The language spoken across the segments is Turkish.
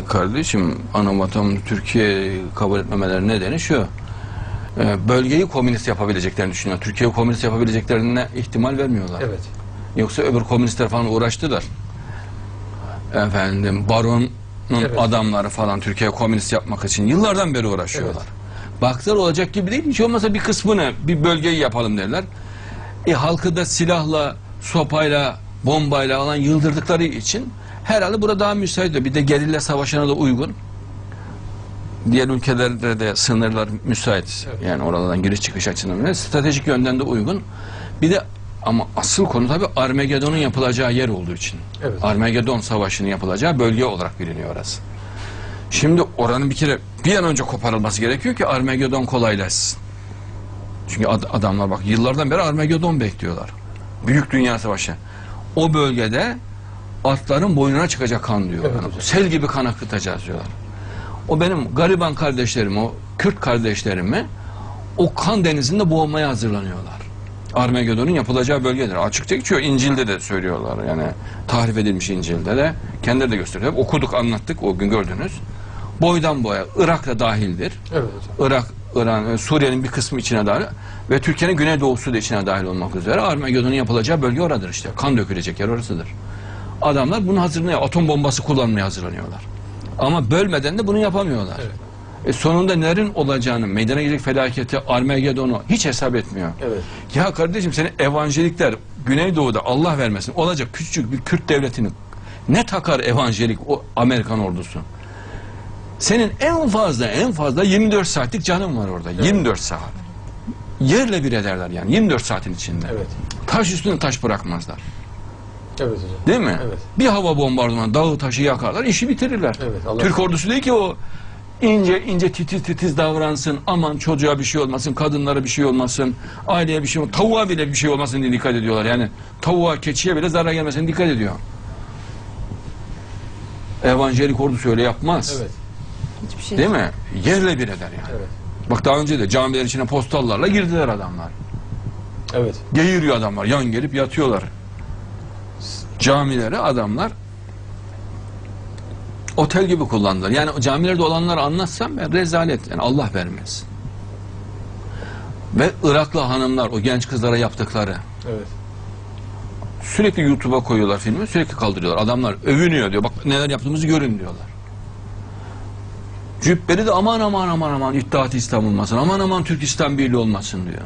E kardeşim ana vatan Türkiye kabul etmemeleri nedeni şu. E, bölgeyi komünist yapabileceklerini düşünüyor. Türkiye'yi komünist yapabileceklerine ihtimal vermiyorlar. Evet. Yoksa öbür komünistler falan uğraştılar. Efendim baronun Evet. adamları falan Türkiye komünist yapmak için yıllardan beri uğraşıyorlar. Baktılar olacak gibi değil. Hiç olmazsa bir kısmını bir bölgeyi yapalım derler. E halkı da silahla, sopayla, bombayla falan yıldırdıkları için herhalde burada daha müsait. Bir de gerilla savaşına da uygun. Diğer ülkelerde de sınırlar müsait. Evet. Yani oralardan giriş çıkış açısından. Stratejik yönden de uygun. Bir de ama asıl konu tabii Armagedon'un yapılacağı yer olduğu için. Evet. Armagedon savaşının yapılacağı bölge olarak biliniyor orası. Şimdi oranın bir kere bir an önce koparılması gerekiyor ki Armagedon kolaylaşsın. Çünkü ad- adamlar bak yıllardan beri Armagedon bekliyorlar. Büyük dünya savaşı. O bölgede atların boynuna çıkacak kan diyor. Evet Yani sel gibi kan akıtacağız diyorlar. O benim gariban kardeşlerim, o Kürt kardeşlerimi o kan denizinde boğulmaya hazırlanıyorlar. Armagedon'un yapılacağı bölgedir. Açıkça geçiyor. İncil'de de söylüyorlar. Yani tahrif edilmiş İncil'de de. Kendileri de gösteriyor. Okuduk, anlattık. O gün gördünüz. Boydan boya. Irak da dahildir. Evet hocam. Irak, İran, e, Suriye'nin bir kısmı içine dahil ve Türkiye'nin güneydoğusu da içine dahil olmak üzere Armagedon'un yapılacağı bölge oradır işte. Kan dökülecek yer orasıdır. Adamlar bunu hazırlanıyor. Atom bombası kullanmaya hazırlanıyorlar. Ama bölmeden de bunu yapamıyorlar. Evet. E sonunda nerin olacağını, meydana gelecek felaketi, Armagedon'u hiç hesap etmiyor. Evet. Ya kardeşim senin evangelikler Güneydoğu'da Allah vermesin olacak küçücük bir Kürt devletini ne takar evangelik o Amerikan ordusu? Senin en fazla en fazla 24 saatlik canın var orada. 24 saat. Yerle bir ederler yani 24 saatin içinde. Evet. Taş üstüne taş bırakmazlar. Evet hocam. Değil mi? Evet. Bir hava bombardımanı dağı taşı yakarlar işi bitirirler. Evet, Allah- Türk ordusu değil ki o ince ince titiz titiz davransın. Aman çocuğa bir şey olmasın, kadınlara bir şey olmasın, aileye bir şey olmasın, tavuğa bile bir şey olmasın diye dikkat ediyorlar. Yani tavuğa, keçiye bile zarar gelmesin dikkat ediyor. Evangelik ordusu öyle yapmaz. Evet. Hiçbir şey. Değil mi? Yerle bir eder yani. Evet. Bak daha önce de camiler içine postallarla girdiler adamlar. Evet. Geğiriyor adamlar. Yan gelip yatıyorlar. Camileri adamlar otel gibi kullandılar. Yani o camilerde olanları anlatsam ben rezalet. Yani Allah vermez. Ve Iraklı hanımlar o genç kızlara yaptıkları Evet. sürekli YouTube'a koyuyorlar filmi sürekli kaldırıyorlar. Adamlar övünüyor diyor. Bak neler yaptığımızı görün diyorlar. Cübbeli de aman aman aman aman İttihat İslam olmasın. Aman aman Türk İslam Birliği olmasın diyor.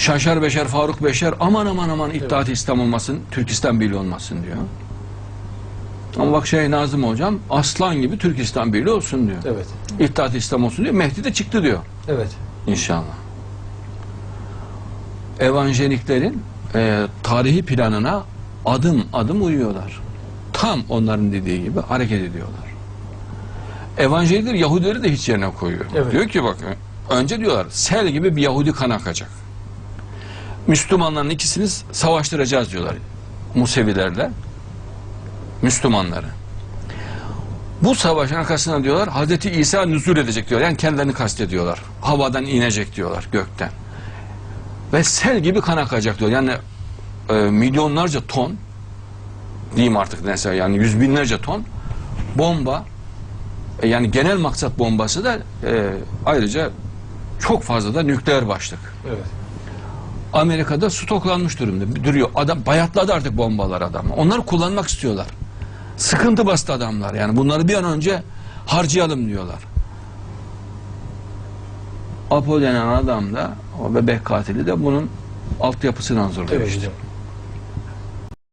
Şaşar Beşer, Faruk Beşer aman aman aman İttihat İslam olmasın, Türk İslam Birliği olmasın diyor. Ama bak şey Nazım hocam aslan gibi Türk İslam Birliği olsun diyor. Evet. İttihat İslam olsun diyor. Mehdi de çıktı diyor. Evet. İnşallah. Evangeliklerin e, tarihi planına adım adım uyuyorlar. Tam onların dediği gibi hareket ediyorlar. Evangelikler Yahudileri de hiç yerine koyuyor. Evet. Diyor ki bak önce diyorlar sel gibi bir Yahudi kan akacak. Müslümanların ikisini savaştıracağız diyorlar. Musevilerle Müslümanları. Bu savaşın arkasına diyorlar Hazreti İsa nüzul edecek diyorlar. Yani kendilerini kastediyorlar. Havadan inecek diyorlar gökten. Ve sel gibi kan akacak diyor. Yani e, milyonlarca ton diyeyim artık neyse yani yüz binlerce ton bomba e, yani genel maksat bombası da e, ayrıca çok fazla da nükleer başlık. Evet. Amerika'da stoklanmış durumda. Duruyor. Adam bayatladı artık bombalar adamı. Onları kullanmak istiyorlar. Sıkıntı bastı adamlar. Yani bunları bir an önce harcayalım diyorlar. Apo denen adam da o bebek katili de bunun altyapısını hazırlıyor Evet işte. hocam.